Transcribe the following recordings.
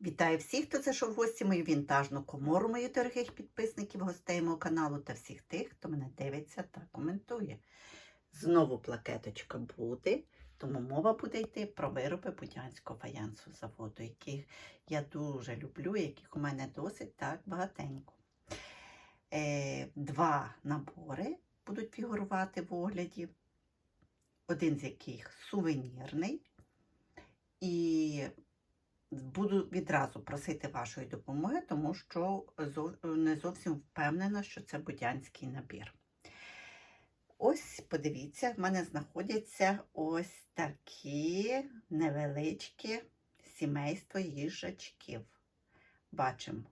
Вітаю всіх, хто зайшов в гості мою вінтажну комору, моїх дорогих підписників, гостей мого каналу та всіх тих, хто мене дивиться та коментує. Знову плакеточка буде, тому мова буде йти про вироби Будянського фаянсу заводу, яких я дуже люблю, яких у мене досить так багатенько. Е, два набори будуть фігурувати в огляді, один з яких сувенірний. І буду відразу просити вашої допомоги, тому що не зовсім впевнена, що це будянський набір. Ось, подивіться, в мене знаходяться ось такі невеличкі сімейство їжачків. Бачимо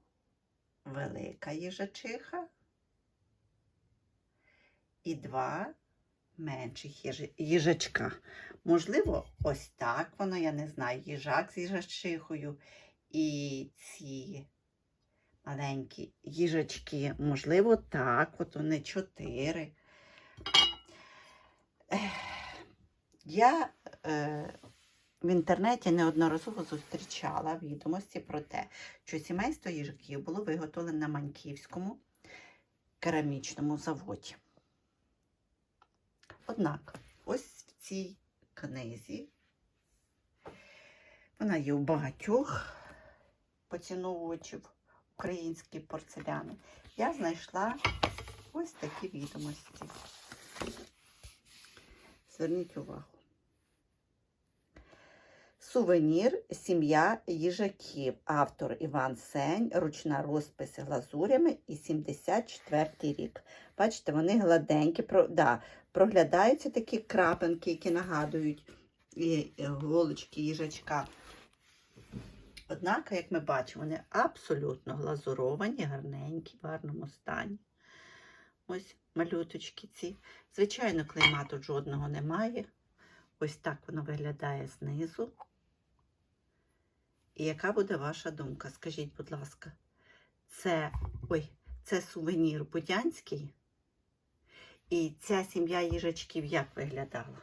велика їжачиха і два менших їжа- їжачка. Можливо, ось так воно, я не знаю, їжак з їжачихою. І ці маленькі їжачки, можливо, так, от вони чотири. Я е, в інтернеті неодноразово зустрічала відомості про те, що сімейство їжаків було виготовлено на Маньківському керамічному заводі. Однак, ось в цій книзі, вона є у багатьох поціновувачів української порцеляни, я знайшла ось такі відомості. Зверніть увагу. Сувенір Сім'я їжаків. Автор Іван Сень, ручна розпис глазурями і 74 рік. Бачите, вони гладенькі, да, проглядаються такі крапинки, які нагадують і, голочки їжачка. Однак, як ми бачимо, вони абсолютно глазуровані, гарненькі, в гарному стані. Ось малюточки ці. Звичайно, клейма тут жодного немає. Ось так воно виглядає знизу. І яка буде ваша думка? Скажіть, будь ласка, це, ой, це сувенір Будянський? І ця сім'я їжачків як виглядала?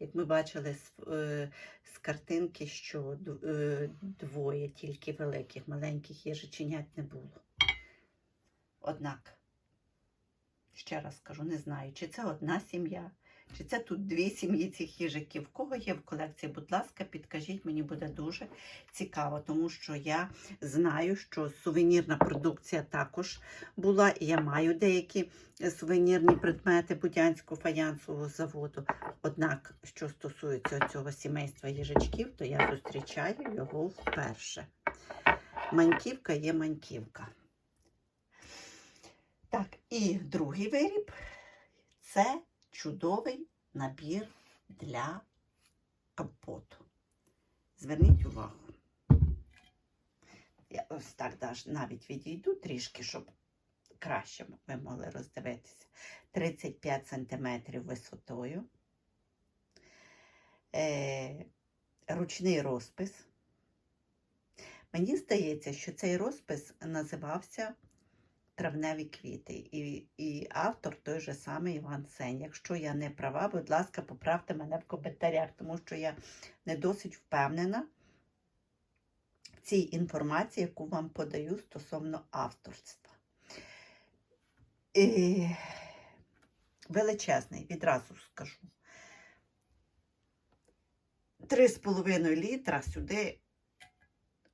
Як ми бачили з, е, з картинки, що е, двоє тільки великих, маленьких їжаченят не було. Однак, ще раз кажу, не знаю, чи це одна сім'я, чи це тут дві сім'ї цих їжаків. В кого є в колекції, будь ласка, підкажіть, мені буде дуже цікаво, тому що я знаю, що сувенірна продукція також була, і я маю деякі сувенірні предмети Будянського фаянсового заводу. Однак, що стосується цього сімейства їжачків, то я зустрічаю його вперше. Маньківка є маньківка. Так, і другий виріб це чудовий набір для компоту. Зверніть увагу. Я ось так навіть відійду трішки, щоб краще ви могли роздивитися. 35 см висотою. Е, ручний розпис. Мені здається, що цей розпис називався Травневі квіти. І, і автор той же самий Іван Сень. Якщо я не права, будь ласка, поправте мене в коментарях, тому що я не досить впевнена в цій інформації, яку вам подаю стосовно авторства. І... Величезний, відразу скажу. 3,5 літра сюди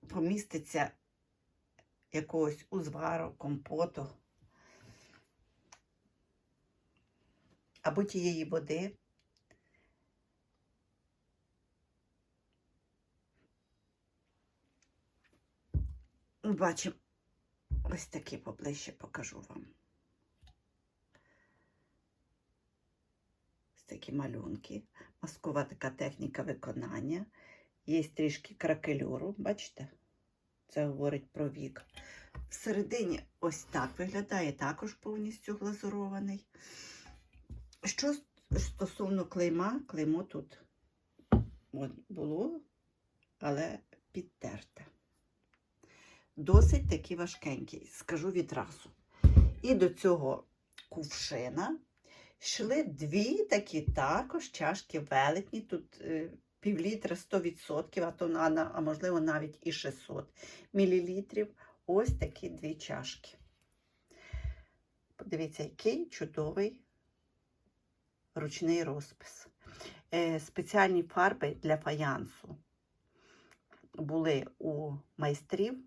поміститься якогось узвару, компоту або тієї води. Бачимо ось такі поближче покажу вам. Ось такі малюнки. Маскова така техніка виконання. Є трішки кракелюру, бачите? Це говорить про вік. Всередині ось так виглядає, також повністю глазурований. Що стосовно клейма, клеймо тут було, але підтерте. Досить таки важкенький, скажу відразу. І до цього кувшина йшли дві такі також чашки велетні. Тут е, півлітра 100%, а, то, на- а можливо навіть і 600 мл. Ось такі дві чашки. Подивіться, який чудовий ручний розпис. Е, спеціальні фарби для фаянсу були у майстрів.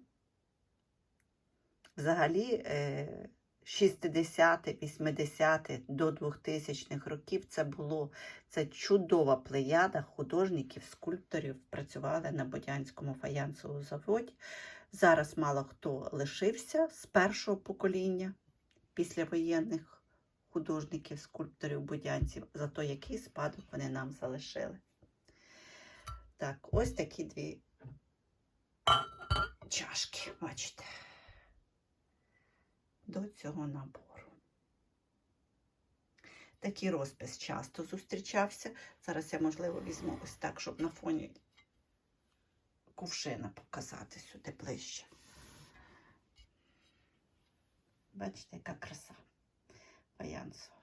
Взагалі, е, 60 80 до 2000-х років це було це чудова плеяда художників, скульпторів працювали на Бодянському фаянсовому заводі. Зараз мало хто лишився з першого покоління післявоєнних художників, скульпторів, будянців, зато який спадок вони нам залишили. Так, ось такі дві чашки, бачите, до цього набору. Такий розпис часто зустрічався. Зараз я, можливо, візьму ось так, щоб на фоні кувшина показати сюди ближче. Бачите, яка краса фаянсова.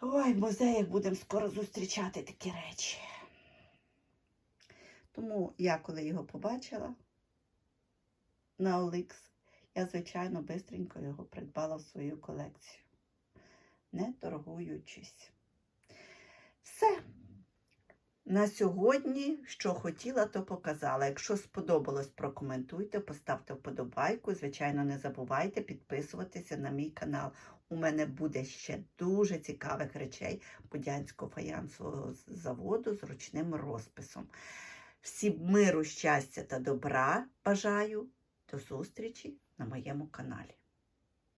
Ой, в музеях будемо скоро зустрічати такі речі. Тому я, коли його побачила на OLX, я, звичайно, бистренько його придбала в свою колекцію, не торгуючись. Все. На сьогодні, що хотіла, то показала. Якщо сподобалось, прокоментуйте, поставте вподобайку. Звичайно, не забувайте підписуватися на мій канал. У мене буде ще дуже цікавих речей Будянського фаянсового заводу з ручним розписом. Всім миру, щастя та добра бажаю. До зустрічі на моєму каналі.